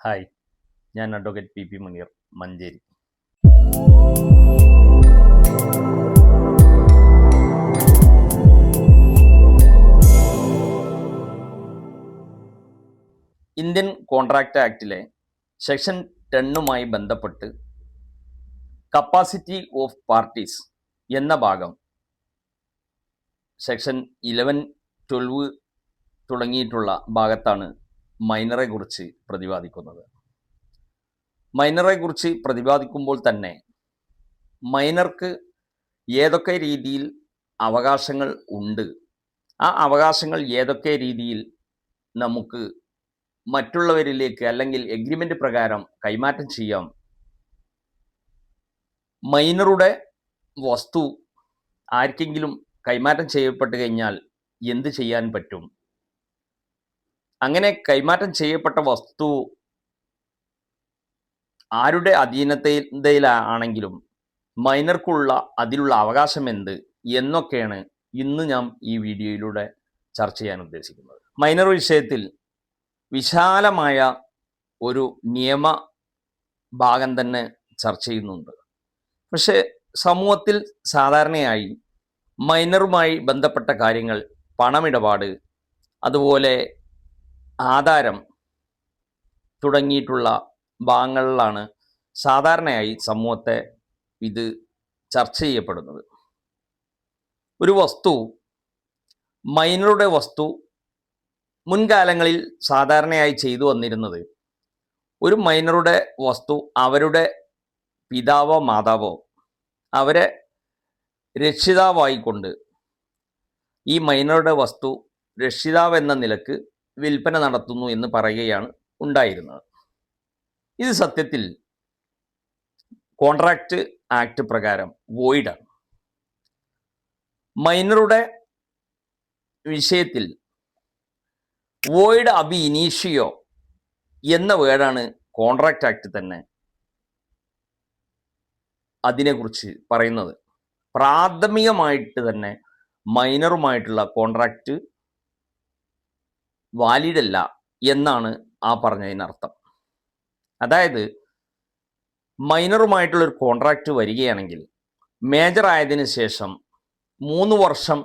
Hi ഞാൻ advocate P P Muneer Manjeri. Indian contract ആക്ടിലെ section ടെണ്ണുമായി ബന്ധപ്പെട്ട് കപ്പാസിറ്റി ഓഫ് പാർട്ടീസ് എന്ന ഭാഗം സെക്ഷൻ ഇലവൻ ട്വൽവ് തുടങ്ങിയിട്ടുള്ള ഭാഗത്താണ് മൈനറെ കുറിച്ച് പ്രതിപാദിക്കുന്നത്. മൈനറെ കുറിച്ച് പ്രതിപാദിക്കുമ്പോൾ തന്നെ മൈനർക്ക് ഏതൊക്കെ രീതിയിൽ അവകാശങ്ങൾ ഉണ്ട്? ആ അവകാശങ്ങൾ ഏതൊക്കെ രീതിയിൽ നമുക്ക് മറ്റുള്ളവരിലേക്ക് അല്ലെങ്കിൽ എഗ്രിമെന്റ് പ്രകാരം കൈമാറ്റം ചെയ്യാം? മൈനറുടെ വസ്തു ആർക്കെങ്കിലും കൈമാറ്റം ചെയ്യപ്പെട്ട് കഴിഞ്ഞാൽ എന്ത് ചെയ്യാൻ പറ്റും? അങ്ങനെ കൈമാറ്റം ചെയ്യപ്പെട്ട വസ്തു ആരുടെ അധീനതയിലാണെങ്കിലും മൈനർക്കുള്ള അതിലുള്ള അവകാശം എന്ത് എന്നൊക്കെയാണ് ഇന്ന് ഞാൻ ഈ വീഡിയോയിലൂടെ ചർച്ച ചെയ്യാൻ ഉദ്ദേശിക്കുന്നത്. മൈനർ വിഷയത്തിൽ വിശാലമായ ഒരു നിയമ ഭാഗം തന്നെ ചർച്ച ചെയ്യുന്നുണ്ട്. പക്ഷേ സമൂഹത്തിൽ സാധാരണയായി മൈനറുമായി ബന്ധപ്പെട്ട കാര്യങ്ങൾ പണമിടപാട് അതുപോലെ ആധാരം തുടങ്ങിയിട്ടുള്ള ഭാഗങ്ങളിലാണ് സാധാരണയായി സമൂഹത്തെ ഇത് ചർച്ച ചെയ്യപ്പെടുന്നത്. ഒരു വസ്തു മൈനറുടെ വസ്തു മുൻകാലങ്ങളിൽ സാധാരണയായി ചെയ്തു വന്നിരുന്നത് ഒരു മൈനറുടെ വസ്തു അവരുടെ പിതാവോ മാതാവോ അവരെ രക്ഷിതാവായിക്കൊണ്ട് ഈ മൈനറുടെ വസ്തു രക്ഷിതാവ് എന്ന നിലയ്ക്ക് വിൽപ്പന നടത്തുന്നു എന്ന് പറയുകയാണ് ഉണ്ടായിരുന്നത്. ഇത് സത്യത്തിൽ കോൺട്രാക്റ്റ് ആക്ട് പ്രകാരം വോയിഡാണ് മൈനറുടെ വിഷയത്തിൽ വോയിഡ് അബി ഇനീഷിയോ എന്ന വേർഡാണ് കോൺട്രാക്ട് ആക്ട് തന്നെ അതിനെക്കുറിച്ച് പറയുന്നത്. പ്രാഥമികമായിട്ട് തന്നെ മൈനറുമായിട്ടുള്ള കോൺട്രാക്റ്റ് വാലിഡ് അല്ല എന്നാണ് ആ പറഞ്ഞതിനർത്ഥം. അതായത് മൈനറുമായിട്ടുള്ള ഒരു കോൺട്രാക്റ്റ് വരികയാണെങ്കിൽ മേജർ ആയതിനു ശേഷം മൂന്ന് വർഷം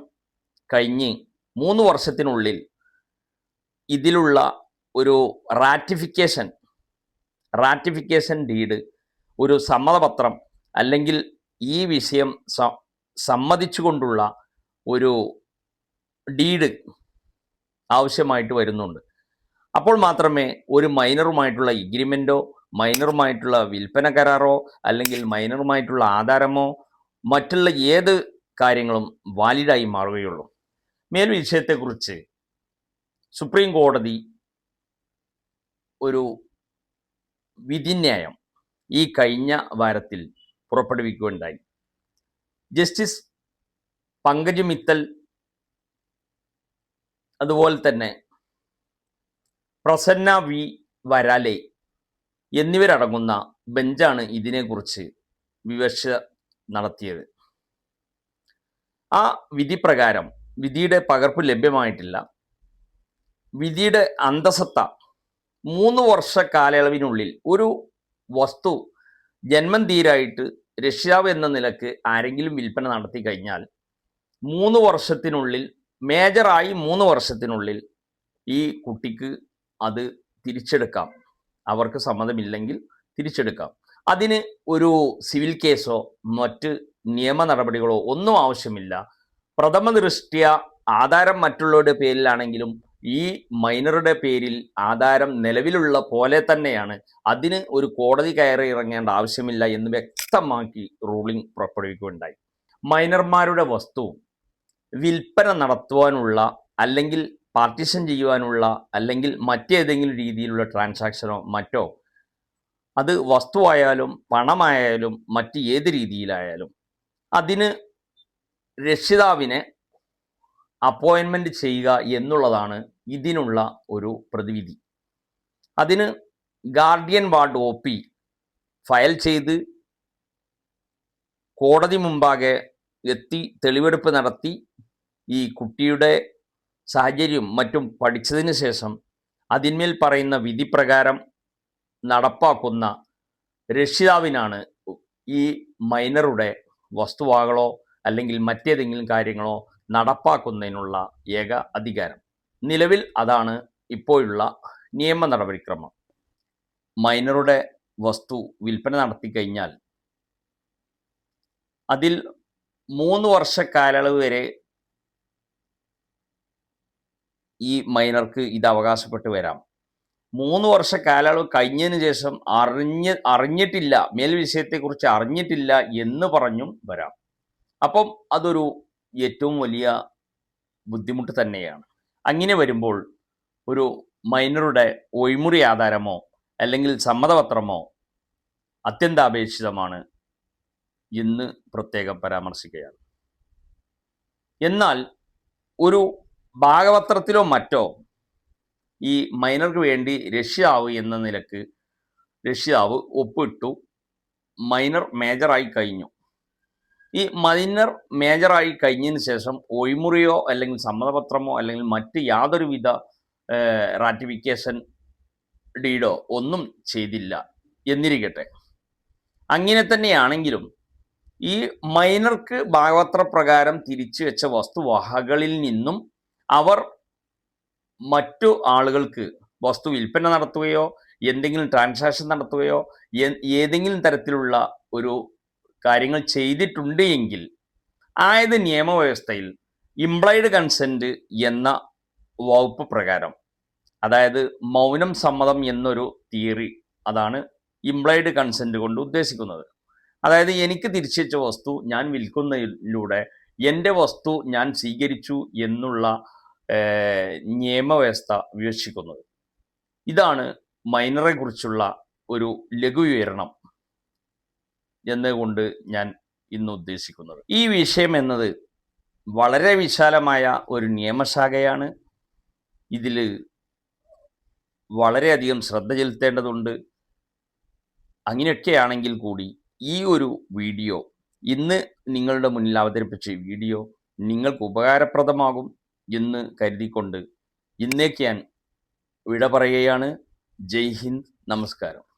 കഴിഞ്ഞ് മൂന്ന് വർഷത്തിനുള്ളിൽ ഇതിലുള്ള ഒരു റാറ്റിഫിക്കേഷൻ റാറ്റിഫിക്കേഷൻ ഡീഡ് ഒരു സമ്മതപത്രം അല്ലെങ്കിൽ ഈ വിഷയം സമ്മതിച്ചുകൊണ്ടുള്ള ഒരു ഡീഡ് ആവശ്യമായിട്ട് വരുന്നുണ്ട്. അപ്പോൾ മാത്രമേ ഒരു മൈനറുമായിട്ടുള്ള എഗ്രിമെന്റോ മൈനറുമായിട്ടുള്ള വിൽപ്പന കരാറോ അല്ലെങ്കിൽ മൈനറുമായിട്ടുള്ള ആധാരമോ മറ്റുള്ള ഏത് കാര്യങ്ങളും വാലിഡായി മാറുകയുള്ളൂ. മേൽ വിഷയത്തെക്കുറിച്ച് സുപ്രീം കോടതി ഒരു വിധിന്യായം ഈ കഴിഞ്ഞ വാരത്തിൽ പുറപ്പെടുവിക്കുകയുണ്ടായി. ജസ്റ്റിസ് പങ്കജ് മിത്തൽ അതുപോലെ തന്നെ പ്രസന്ന വി വരാലെ എന്നിവരടങ്ങുന്ന ബെഞ്ചാണ് ഇതിനെക്കുറിച്ച് വിവക്ഷ നടത്തിയത്. ആ വിധി പ്രകാരം വിധിയുടെ പകർപ്പ് ലഭ്യമായിട്ടില്ല. വിധിയുടെ അന്തസത്ത മൂന്ന് വർഷ കാലയളവിനുള്ളിൽ ഒരു വസ്തു ജന്മം തീരായിട്ട് രക്ഷിതാവ് എന്ന നിലയ്ക്ക് ആരെങ്കിലും വിൽപ്പന നടത്തി കഴിഞ്ഞാൽ മൂന്ന് വർഷത്തിനുള്ളിൽ മേജറായി മൂന്ന് വർഷത്തിനുള്ളിൽ ഈ കുട്ടിക്ക് അത് തിരിച്ചെടുക്കാം. അവർക്ക് സമ്മതമില്ലെങ്കിൽ തിരിച്ചെടുക്കാം. അതിന് ഒരു സിവിൽ കേസോ മറ്റ് നിയമ നടപടികളോ ഒന്നും ആവശ്യമില്ല. പ്രഥമ ദൃഷ്ട്യ ആധാരം മറ്റുള്ളവരുടെ പേരിലാണെങ്കിലും ഈ മൈനറുടെ പേരിൽ ആധാരം നിലവിലുള്ള പോലെ തന്നെയാണ്. അതിന് ഒരു കോടതി കയറി ഇറങ്ങേണ്ട ആവശ്യമില്ല എന്ന് വ്യക്തമാക്കി റൂളിംഗ് പുറപ്പെടുവിക്കുകയുണ്ടായി. മൈനർമാരുടെ വസ്തു വിൽപ്പന നടത്തുവാനുള്ള അല്ലെങ്കിൽ പാർട്ടിഷൻ ചെയ്യുവാനുള്ള അല്ലെങ്കിൽ മറ്റേതെങ്കിലും രീതിയിലുള്ള ട്രാൻസാക്ഷനോ മറ്റോ. അത് വസ്തുവായാലും പണമായാലും മറ്റ് ഏത് രീതിയിലായാലും അതിന് രക്ഷിതാവിനെ അപ്പോയിൻമെന്റ് ചെയ്യുക എന്നുള്ളതാണ് ഇതിനുള്ള ഒരു പ്രതിവിധി. അതിന് guardian ward O P file ചെയ്ത് കോടതി മുമ്പാകെ എത്തി തെളിവെടുപ്പ് നടത്തി ഈ കുട്ടിയുടെ സാഹചര്യം മറ്റും പഠിച്ചതിന് ശേഷം അതിന്മേൽ പറയുന്ന വിധിപ്രകാരം നടപ്പാക്കുന്ന രക്ഷിതാവിനാണ് ഈ മൈനറുടെ വസ്തുവകളോ അല്ലെങ്കിൽ മറ്റേതെങ്കിലും കാര്യങ്ങളോ നടപ്പാക്കുന്നതിനുള്ള ഏക അധികാരം. നിലവിൽ അതാണ് ഇപ്പോഴുള്ള നിയമ നടപടിക്രമം. മൈനറുടെ വസ്തു വിൽപ്പന നടത്തി കഴിഞ്ഞാൽ അതിൽ മൂന്ന് വർഷ കാലയളവ് വരെ ഈ മൈനർക്ക് ഇത് അവകാശപ്പെട്ട് വരാം. മൂന്ന് വർഷ കാലയളവ് കഴിഞ്ഞതിന് ശേഷം അറിഞ്ഞ് അറിഞ്ഞിട്ടില്ല മേൽ വിഷയത്തെക്കുറിച്ച് അറിഞ്ഞിട്ടില്ല എന്ന് പറഞ്ഞും വരാം. അപ്പം അതൊരു ഏറ്റവും വലിയ ബുദ്ധിമുട്ട് തന്നെയാണ്. അങ്ങനെ വരുമ്പോൾ ഒരു മൈനറുടെ ഒഴിമുറി ആധാരമോ അല്ലെങ്കിൽ സമ്മതപത്രമോ അത്യന്താപേക്ഷിതമാണ് എന്ന് പ്രത്യേകം പരാമർശിക്കുകയാണ്. എന്നാൽ ഒരു ഭാഗപത്രത്തിലോ മറ്റോ ഈ മൈനർക്ക് വേണ്ടി രക്ഷിതാവ് എന്ന നിലയ്ക്ക് രക്ഷിതാവ് ഒപ്പിട്ടു. മൈനർ മേജറായി കഴിഞ്ഞു. ഈ മൈനർ മേജറായി കഴിഞ്ഞതിന് ശേഷം ഒഴിമുറിയോ അല്ലെങ്കിൽ സമ്മതപത്രമോ അല്ലെങ്കിൽ മറ്റ് യാതൊരുവിധ റാറ്റിഫിക്കേഷൻ ഡീഡോ ഒന്നും ചെയ്തില്ല. എന്നിരിക്കട്ടെ. അങ്ങനെ തന്നെയാണെങ്കിലും ഈ മൈനർക്ക് ഭാഗവത്ര പ്രകാരം തിരിച്ചു വെച്ച വസ്തുവകകളിൽ നിന്നും അവർ മറ്റു ആളുകൾക്ക് വസ്തു വിൽപ്പന നടത്തുകയോ എന്തെങ്കിലും ട്രാൻസാക്ഷൻ നടത്തുകയോ ഏതെങ്കിലും തരത്തിലുള്ള ഒരു കാര്യങ്ങൾ ചെയ്തിട്ടുണ്ട് എങ്കിൽ ആയത് നിയമവ്യവസ്ഥയിൽ ഇംപ്ലൈഡ് കൺസെന്റ് എന്ന വകുപ്പ് പ്രകാരം അതായത് മൗനം സമ്മതം എന്നൊരു തിയറി അതാണ് ഇംപ്ലൈഡ് കൺസെന്റ് കൊണ്ട് ഉദ്ദേശിക്കുന്നത്. അതായത് എനിക്ക് തിരിച്ചുവെച്ച വസ്തു ഞാൻ വിൽക്കുന്നതിലൂടെ എന്റെ വസ്തു ഞാൻ സ്വീകരിച്ചു എന്നുള്ള നിയമവ്യവസ്ഥ വിവക്ഷിക്കുന്നത്. ഇതാണ് മൈനറെ കുറിച്ചുള്ള ഒരു ലഘു വിവരണം എന്നുകൊണ്ട് ഞാൻ ഇന്ന് ഉദ്ദേശിക്കുന്നത്. ഈ വിഷയം എന്നത് വളരെ വിശാലമായ ഒരു നിയമശാഖയാണ്. ഇതിൽ വളരെയധികം ശ്രദ്ധ ചെലുത്തേണ്ടതുണ്ട്. അങ്ങനെയൊക്കെയാണെങ്കിൽ കൂടി ഈ ഒരു വീഡിയോ ഇന്ന് നിങ്ങളുടെ മുന്നിൽ അവതരിപ്പിച്ച വീഡിയോ നിങ്ങൾക്ക് ഉപകാരപ്രദമാകും എന്ന് കരുതിക്കൊണ്ട് ഇന്നേക്ക് ഞാൻ വിട പറയുകയാണ്. ജയ് ഹിന്ദ്. നമസ്കാരം.